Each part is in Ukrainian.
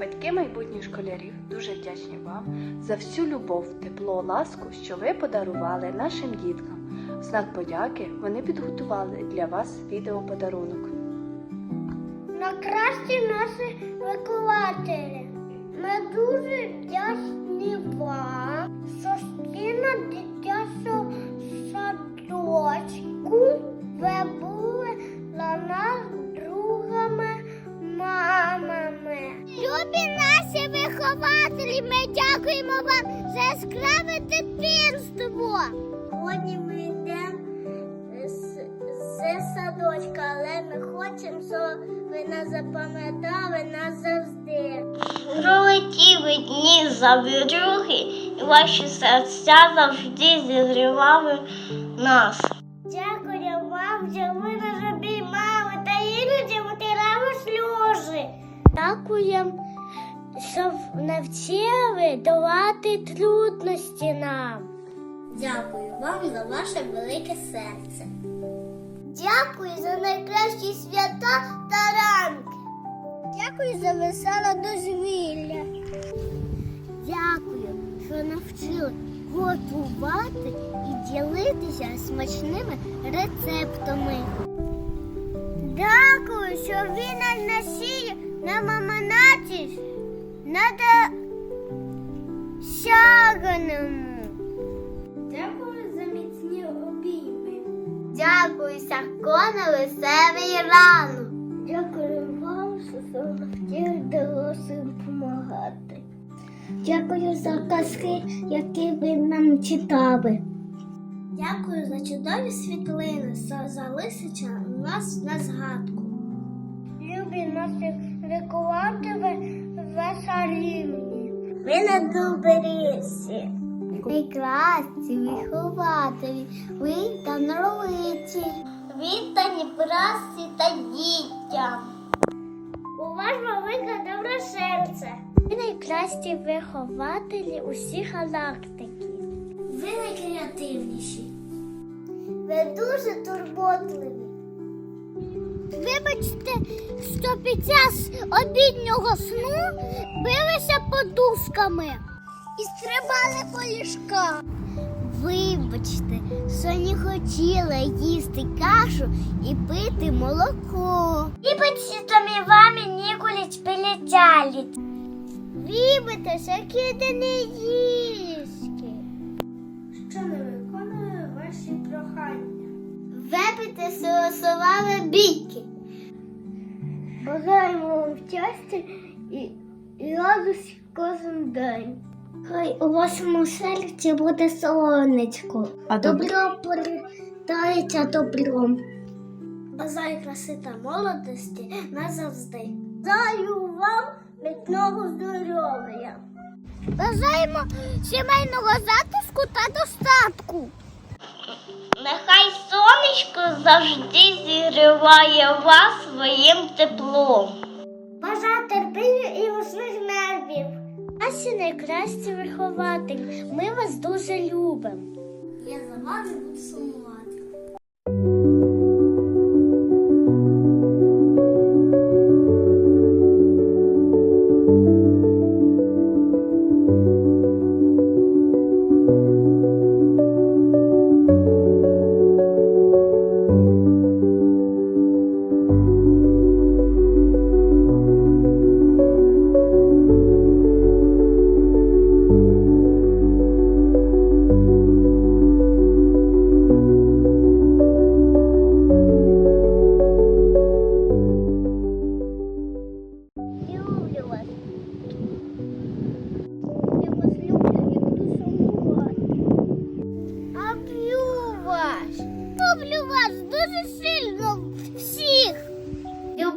Батьки майбутніх школярів дуже вдячні вам за всю любов, тепло, ласку, що ви подарували нашим діткам. В знак подяки вони підготували для вас відеоподарунок. на кращі наші вихователі. Ми дуже вдячні вам за дитячого садочку. Дякуємо вам за яскраве дитинство. Сьогодні ми йдемо з, з садочка, але ми хочемо, щоб ви нас запам'ятали назавжди. Пролетіли дні завірюхи, і ваші серця завжди зігрівали нас. Дякую вам, що ви нас обіймали та іноді витирали сльози. Дякуємо, що навчили долати трудності нам. Дякую вам за ваше велике серце. Дякую за найкращі свята та ранки. Дякую за веселе дозвілля. Дякую, що навчили готувати і ділитися смачними рецептами. Дякую, що ви нас насіє на маманатіс над сяганому. Дякую за міцні обійми. Дякую на веселий ранок. Дякую вам, що завжди дорослим допомагати. Дякую за казки, які ви нам читали. Дякую за чудові світлини, що залишаться у нас на згадку. Любі наші вихователі весарівні. Ви на добрісі. Найкращі вихователі, ви та норовиці. Віддані прасі та дітям. У вас велике добре серце. Ви найкращі вихователі усіх галактики. Ви найкреативніші. Ви дуже турботливі. Вибачте, що під час обіднього сну билися подушками і стрибали по ліжкам. Вибачте, що не хотіла їсти кашу і пити молоко. Вибачте, що ми вами ніколи прилетяли. Вибачте, що киди не їсти. Голосували бійки. Бажаємо вам щастя і, і радості кожен день. Хай у вашому серці буде сонечко. А Добро повертається добром. Бажаю краси та молодості назавжди. Бажаю вам міцного здоров'я. Бажаємо сімейного затиску та достатку. Нехай сонечко завжди зігріває вас своїм теплом. Бажаю терпіння і усних нервів. Наші найкращі вихователі. Ми вас дуже любимо. Я за вами буду сумувати.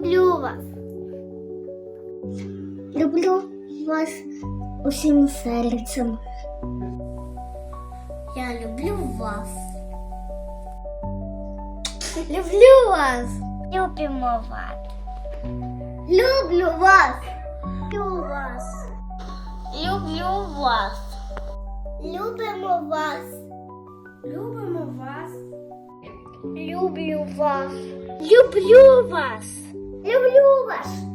Люблю вас. Люблю вас усім серцем. Я люблю вас. Люблю вас. Любимо вас. Люблю вас. Люблю вас. Люблю вас. Любимо вас. Любимо вас. Люблю вас. Люблю вас. Люблю вас.